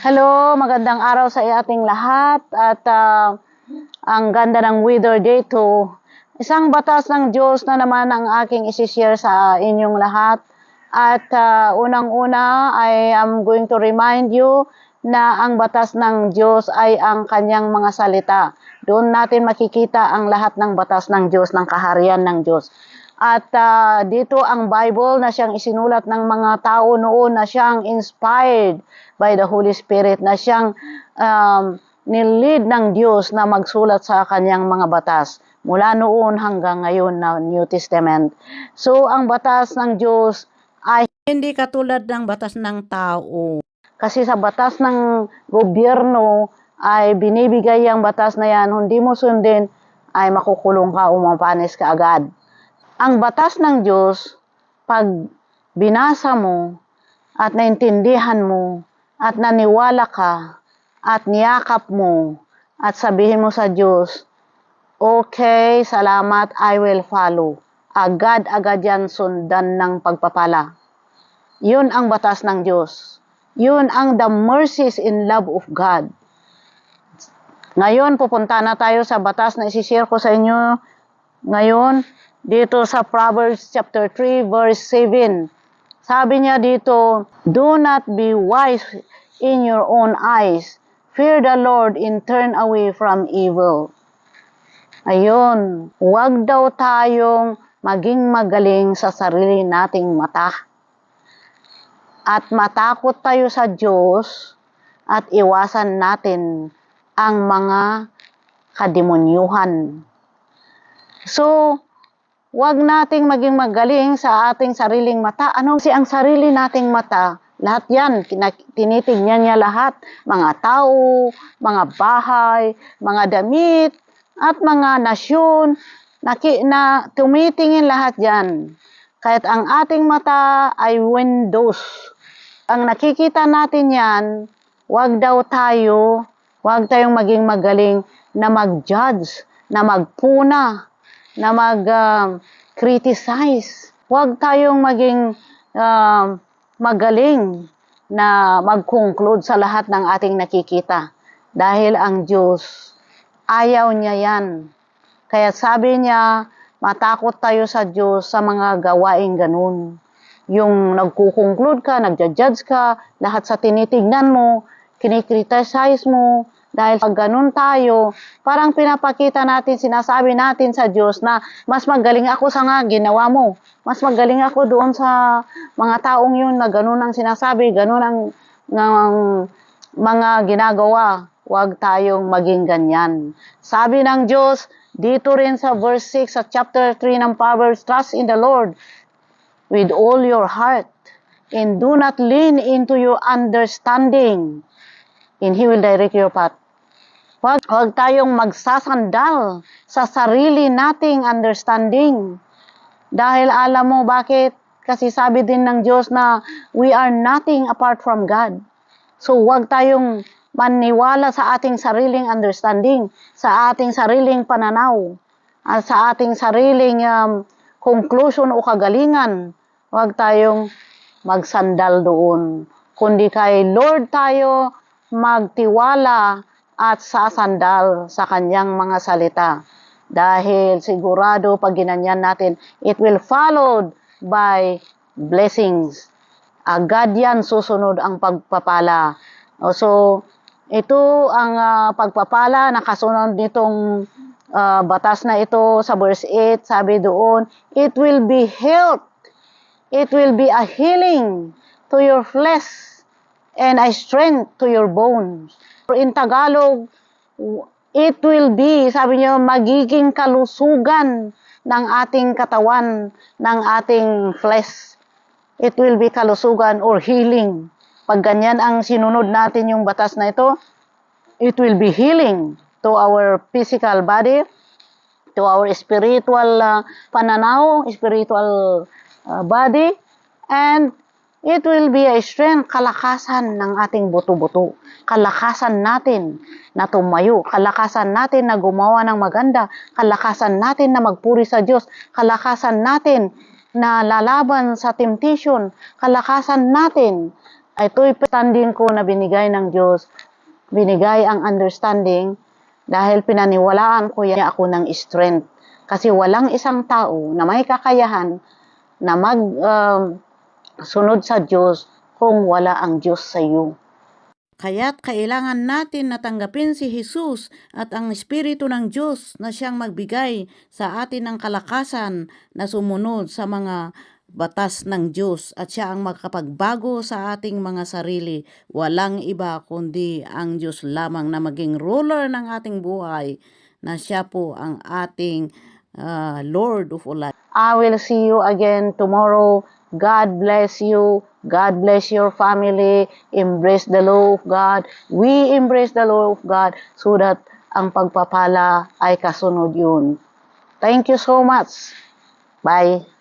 Hello, magandang araw sa ating lahat at ah, ang ganda ng weather dito. Isang batas ng Diyos na naman ang aking isishare sa inyong lahat. At ah, unang-una I am going to remind you na ang batas ng Diyos ay ang kanyang mga salita. Doon natin makikita ang lahat ng batas ng Diyos, ng kaharian ng Diyos. At ah, dito ang Bible na siyang isinulat ng mga tao noon na siyang inspired by the Holy Spirit, na siyang um, nilid ng Diyos na magsulat sa kanyang mga batas mula noon hanggang ngayon na New Testament. So ang batas ng Diyos ay hindi katulad ng batas ng tao. Kasi sa batas ng gobyerno ay binibigay ang batas na yan, hindi mo sundin ay makukulong ka o mapanis ka agad. Ang batas ng Diyos, pag binasa mo at naintindihan mo at naniwala ka at niyakap mo at sabihin mo sa Diyos, okay, salamat, I will follow. Agad-agad yan sundan ng pagpapala. Yun ang batas ng Diyos. Yun ang the mercies in love of God. Ngayon, pupunta na tayo sa batas na isishare ko sa inyo ngayon dito sa Proverbs chapter 3 verse 7. Sabi niya dito, Do not be wise in your own eyes. Fear the Lord and turn away from evil. Ayun, huwag daw tayong maging magaling sa sarili nating mata. At matakot tayo sa Diyos at iwasan natin ang mga kademonyuhan. So, wag nating maging magaling sa ating sariling mata. Ano si ang sarili nating mata? Lahat yan, tinitingnan niya lahat. Mga tao, mga bahay, mga damit, at mga nasyon, naki, na tumitingin lahat yan. Kahit ang ating mata ay windows. Ang nakikita natin yan, wag daw tayo, wag tayong maging magaling na mag-judge, na magpuna, na mag-criticize. Huwag tayong maging um, magaling na mag-conclude sa lahat ng ating nakikita. Dahil ang Diyos, ayaw niya yan. Kaya sabi niya, matakot tayo sa Diyos sa mga gawaing ganun. Yung nagkukonclude ka, nagja-judge ka, lahat sa tinitignan mo, kinikriticize mo, dahil pag ganun tayo, parang pinapakita natin, sinasabi natin sa Diyos na mas magaling ako sa nga ginawa mo. Mas magaling ako doon sa mga taong yun na ganun ang sinasabi, ganun ang, ng mga ginagawa. Huwag tayong maging ganyan. Sabi ng Diyos, dito rin sa verse 6 sa chapter 3 ng Proverbs, trust in the Lord with all your heart and do not lean into your understanding and He will direct your path. Huwag, huwag tayong magsasandal sa sarili nating understanding. Dahil alam mo bakit? Kasi sabi din ng Diyos na we are nothing apart from God. So huwag tayong maniwala sa ating sariling understanding, sa ating sariling pananaw, at sa ating sariling um, conclusion o kagalingan. Huwag tayong magsandal doon. Kundi kay Lord tayo magtiwala at sasandal sa kanyang mga salita. Dahil sigurado pag ginanyan natin, it will followed by blessings. Agad yan susunod ang pagpapala. So, ito ang ah, pagpapala na kasunod nitong ah, batas na ito sa verse 8, sabi doon, it will be health. It will be a healing to your flesh and a strength to your bones. In Tagalog, it will be, sabi niyo, magiging kalusugan ng ating katawan, ng ating flesh. It will be kalusugan or healing. Pag ganyan ang sinunod natin yung batas na ito, it will be healing to our physical body, to our spiritual uh, pananaw, spiritual uh, body, and it will be a strength, kalakasan ng ating buto-buto. Kalakasan natin na tumayo, kalakasan natin na gumawa ng maganda, kalakasan natin na magpuri sa Diyos, kalakasan natin na lalaban sa temptation, kalakasan natin Ito'y standing ko na binigay ng Diyos, binigay ang understanding dahil pinaniwalaan ko yan. Ako ng strength. Kasi walang isang tao na may kakayahan na mag um, sunod sa Diyos kung wala ang Diyos sa iyo. Kaya't kailangan natin natanggapin si Jesus at ang Espiritu ng Diyos na siyang magbigay sa atin ng kalakasan na sumunod sa mga batas ng Diyos at siya ang makapagbago sa ating mga sarili. Walang iba kundi ang Diyos lamang na maging ruler ng ating buhay na siya po ang ating ah, Lord of all life. I will see you again tomorrow. God bless you. God bless your family. Embrace the law of God. We embrace the law of God so that ang pagpapala ay kasunod yun. Thank you so much. Bye.